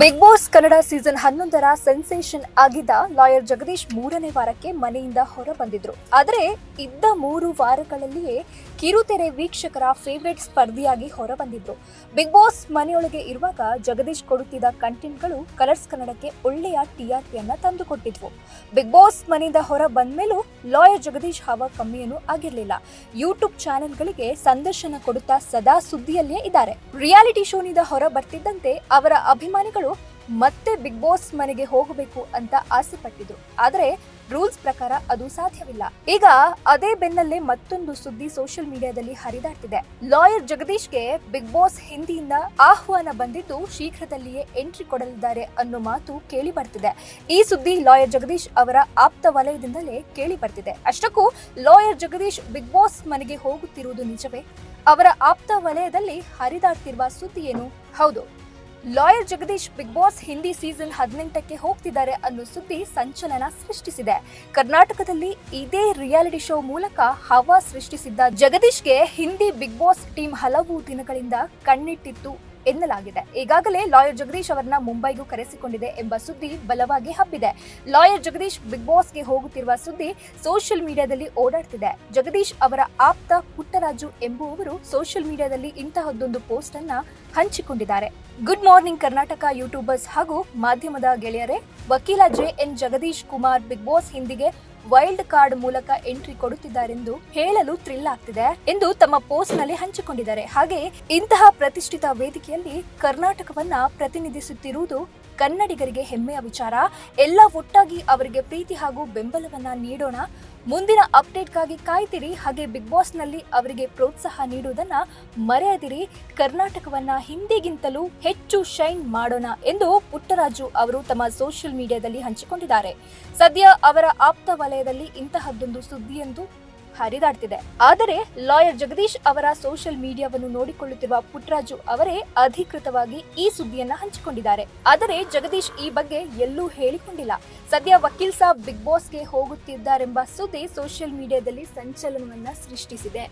Big Boss Kannada season ಹನ್ನೊಂದರ sensation ಆಗಿದ್ದ lawyer Jagadish ಮೂರನೇ ವಾರಕ್ಕೆ ಮನೆಯಿಂದ ಹೊರ ಬಂದಿದ್ರು ಆದರೆ ಇದ್ದ ಮೂರು ವಾರಗಳಲ್ಲಿಯೇ ಕಿರುತೆರೆ ವೀಕ್ಷಕರ ಫೇವರೇಟ್ ಸ್ಪರ್ಧಿಯಾಗಿ ಹೊರ ಬಂದಿದ್ರು ಬಿಗ್ ಬಾಸ್ ಮನೆಯೊಳಗೆ ಇರುವಾಗ ಜಗದೀಶ್ ಕೊಡುತ್ತಿದ್ದ ಕಂಟೆಂಟ್ಗಳು ಕಲರ್ಸ್ ಕನ್ನಡಕ್ಕೆ ಒಳ್ಳೆಯ ಟಿಆರ್ಪಿಯನ್ನ ತಂದುಕೊಟ್ಟಿದ್ವು. ಬಿಗ್ ಬಾಸ್ ಮನೆಯಿಂದ ಹೊರ ಬಂದ್ಮೇಲೂ ಲಾಯರ್ ಜಗದೀಶ್ ಹವಾ ಕಮ್ಮಿಯನ್ನು ಆಗಿರಲಿಲ್ಲ. ಯೂಟ್ಯೂಬ್ ಚಾನೆಲ್ಗಳಿಗೆ ಸಂದರ್ಶನ ಕೊಡುತ್ತಾ ಸದಾ ಸುದ್ದಿಯಲ್ಲೇ ಇದ್ದಾರೆ. ರಿಯಾಲಿಟಿ ಶೋನಿಂದ ಹೊರ ಬರ್ತಿದ್ದಂತೆ ಅವರ ಅಭಿಮಾನಿಗಳು ಮತ್ತೆ ಬಿಗ್ ಬಾಸ್ ಮನೆಗೆ ಹೋಗಬೇಕು ಅಂತ ಆಸೆ ಪಟ್ಟಿದ್ರು ಆದರೆ ರೂಲ್ಸ್ ಪ್ರಕಾರ ಅದು ಸಾಧ್ಯವಿಲ್ಲ. ಈಗ ಅದೇ ಬೆನ್ನಲ್ಲೇ ಮತ್ತೊಂದು ಸುದ್ದಿ ಸೋಷಿಯಲ್ ಮೀಡಿಯಾದಲ್ಲಿ ಹರಿದಾಡ್ತಿದೆ. ಲಾಯರ್ ಜಗದೀಶ್ಗೆ ಬಿಗ್ ಬಾಸ್ ಹಿಂದಿಯಿಂದ ಆಹ್ವಾನ ಬಂದಿದ್ದು ಶೀಘ್ರದಲ್ಲಿಯೇ ಎಂಟ್ರಿ ಕೊಡಲಿದ್ದಾರೆ ಅನ್ನೋ ಮಾತು ಕೇಳಿ ಬರ್ತಿದೆ. ಈ ಸುದ್ದಿ ಲಾಯರ್ ಜಗದೀಶ್ ಅವರ ಆಪ್ತ ವಲಯದಿಂದಲೇ ಕೇಳಿ ಬರ್ತಿದೆ. ಅಷ್ಟಕ್ಕೂ ಲಾಯರ್ ಜಗದೀಶ್ ಬಿಗ್ ಬಾಸ್ ಮನೆಗೆ ಹೋಗುತ್ತಿರುವುದು ನಿಜವೇ? ಅವರ ಆಪ್ತ ವಲಯದಲ್ಲಿ ಹರಿದಾಡ್ತಿರುವ ಸುದ್ದಿ ಏನು? ಹೌದು. Lawyer Jagadish Big Boss Hindi season ಹದಿನೆಂಟಕ್ಕೆ ಹೋಗ್ತಿದ್ದಾರೆ ಅನ್ನೋ ಸುದ್ದಿ ಸಂಚಲನ ಸೃಷ್ಟಿಸಿದೆ. ಕರ್ನಾಟಕದಲ್ಲಿ ಇದೇ ರಿಯಾಲಿಟಿ ಶೋ ಮೂಲಕ ಹವಾ ಸೃಷ್ಟಿಸಿದ್ದ ಜಗದೀಶ್ಗೆ ಹಿಂದಿ ಬಿಗ್ ಬಾಸ್ ಟೀಮ್ ಹಲವು ದಿನಗಳಿಂದ ಕಣ್ಣಿಟ್ಟಿತ್ತು. ಎನ್ನಲಾಗಿದೆ. ಈಗಾಗಲೇ ಲಾಯರ್ ಜಗದೀಶ್ ಅವರನ್ನ ಮುಂಬೈಗೂ ಕರೆಸಿಕೊಂಡಿದೆ ಎಂಬ ಸುದ್ದಿ ಬಲವಾಗಿ ಹಬ್ಬಿದೆ. ಲಾಯರ್ ಜಗದೀಶ್ ಬಿಗ್ ಬಾಸ್ಗೆ ಹೋಗುತ್ತಿರುವ ಸುದ್ದಿ ಸೋಷಿಯಲ್ ಮೀಡಿಯಾದಲ್ಲಿ ಓಡಾಡ್ತಿದೆ. ಜಗದೀಶ್ ಅವರ ಆಪ್ತ ಪುಟ್ಟರಾಜು ಎಂಬುವವರು ಸೋಷಿಯಲ್ ಮೀಡಿಯಾದಲ್ಲಿ ಇಂತಹದ್ದೊಂದು ಪೋಸ್ಟ್ ಅನ್ನ ಹಂಚಿಕೊಂಡಿದ್ದಾರೆ. ಗುಡ್ ಮಾರ್ನಿಂಗ್ ಕರ್ನಾಟಕ ಯೂಟ್ಯೂಬರ್ಸ್ ಹಾಗೂ ಮಾಧ್ಯಮದ ಗೆಳೆಯರೇ, ವಕೀಲ J N Jagadish Kumar Big Boss ಹಿಂದಿಗೆ wild card ಮೂಲಕ ಎಂಟ್ರಿ ಕೊಡುತ್ತಿದ್ದಾರೆಂದು ಹೇಳಲು ಥ್ರಿಲ್ ಆಗ್ತಿದೆ ಎಂದು ತಮ್ಮ ಪೋಸ್ಟ್ನಲ್ಲಿ ಹಂಚಿಕೊಂಡಿದ್ದಾರೆ. ಹಾಗೆ ಇಂತಹ ಪ್ರತಿಷ್ಠಿತ ವೇದಿಕೆಯಲ್ಲಿ ಕರ್ನಾಟಕವನ್ನ ಪ್ರತಿನಿಧಿಸುತ್ತಿರುವುದು ಕನ್ನಡಿಗರಿಗೆ ಹೆಮ್ಮೆಯ ವಿಚಾರ. ಎಲ್ಲ ಒಟ್ಟಾಗಿ ಅವರಿಗೆ ಪ್ರೀತಿ ಹಾಗೂ ಬೆಂಬಲವನ್ನ ನೀಡೋಣ. ಮುಂದಿನ ಅಪ್ಡೇಟ್ಗಾಗಿ ಕಾಯ್ತಿರಿ. ಹಾಗೆ ಬಿಗ್ ಬಾಸ್ನಲ್ಲಿ ಅವರಿಗೆ ಪ್ರೋತ್ಸಾಹ ನೀಡುವುದನ್ನ ಮರೆಯದಿರಿ. ಕರ್ನಾಟಕವನ್ನ ಹಿಂದಿಗಿಂತಲೂ ಹೆಚ್ಚು ಶೈನ್ ಮಾಡೋಣ ಎಂದು ಪುಟ್ಟರಾಜು ಅವರು ತಮ್ಮ ಸೋಷಿಯಲ್ ಮೀಡಿಯಾದಲ್ಲಿ ಹಂಚಿಕೊಂಡಿದ್ದಾರೆ. ಸದ್ಯ ಅವರ ಆಪ್ತ ವಲಯದಲ್ಲಿ ಇಂತಹದ್ದೊಂದು ಸುದ್ದಿಯೊಂದು ಹರಿದಾಡ್ತಿದೆ. ಆದರೆ ಲಾಯರ್ ಜಗದೀಶ್ ಅವರ ಸೋಷಿಯಲ್ ಮೀಡಿಯಾವನ್ನು ನೋಡಿಕೊಳ್ಳುತ್ತಿರುವ ಪುಟ್ರಾಜು ಅವರೇ ಅಧಿಕೃತವಾಗಿ ಈ ಸುದ್ದಿಯನ್ನ ಹಂಚಿಕೊಂಡಿದ್ದಾರೆ. ಆದರೆ ಜಗದೀಶ್ ಈ ಬಗ್ಗೆ ಎಲ್ಲೂ ಹೇಳಿಕೊಂಡಿಲ್ಲ. ಸದ್ಯ ವಕೀಲ್ ಸಾಬ್ ಬಿಗ್ ಬಾಸ್ಗೆ ಹೋಗುತ್ತಿದ್ದಾರೆಂಬ ಸುದ್ದಿ ಸೋಷಿಯಲ್ ಮೀಡಿಯಾದಲ್ಲಿ ಸಂಚಲನವನ್ನ ಸೃಷ್ಟಿಸಿದೆ.